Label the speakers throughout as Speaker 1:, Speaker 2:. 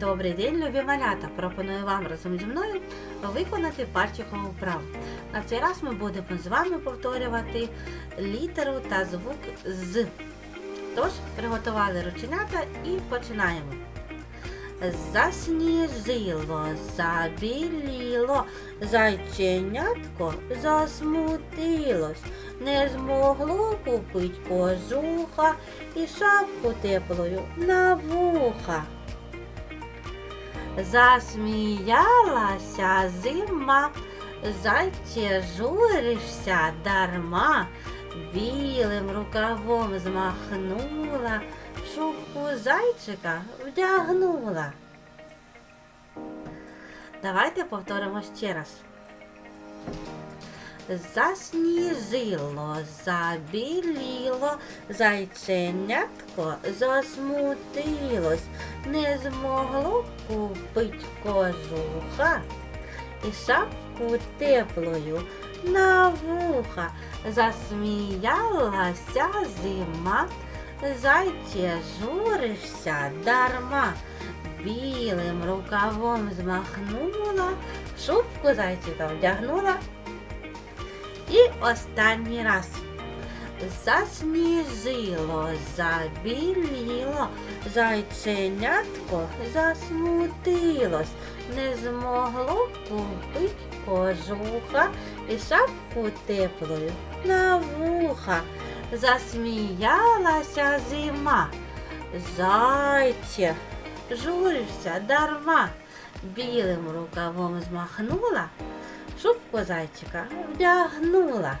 Speaker 1: Добрий день, любі малята! Пропоную вам разом зі мною виконати пальчикову вправу. На цей раз ми будемо з вами повторювати літеру та звук з. Тож, приготували рученята і починаємо. Засніжило, забіліло, зайченятко засмутилось, не змогло купить кожуха і шапку теплою на вуха. Засміялася зима, зайче журишся дарма, білим рукавом змахнула, шубку зайчика вдягнула. Давайте повторимо ще раз. Засніжило, забіліло, зайченятко засмутилось, змогло купить кожуха і шапку теплою на вуха. Засміялася зима, зайче журишся дарма. Білим рукавом змахнула, шубку зайчика вдягнула. І останній раз. Засніжило, забіліло, зайченятко засмутилось, не змогло купить кожуха і шапку теплою на вуха. Засміялася зима. Зайче, журишся дарма, білим рукавом змахнула, шубку зайчика вдягнула.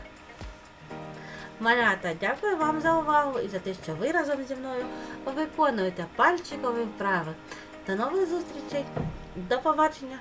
Speaker 1: Малята, дякую вам за увагу і за те, що ви разом зі мною виконуєте пальчикові вправи. До нових зустрічей. До побачення!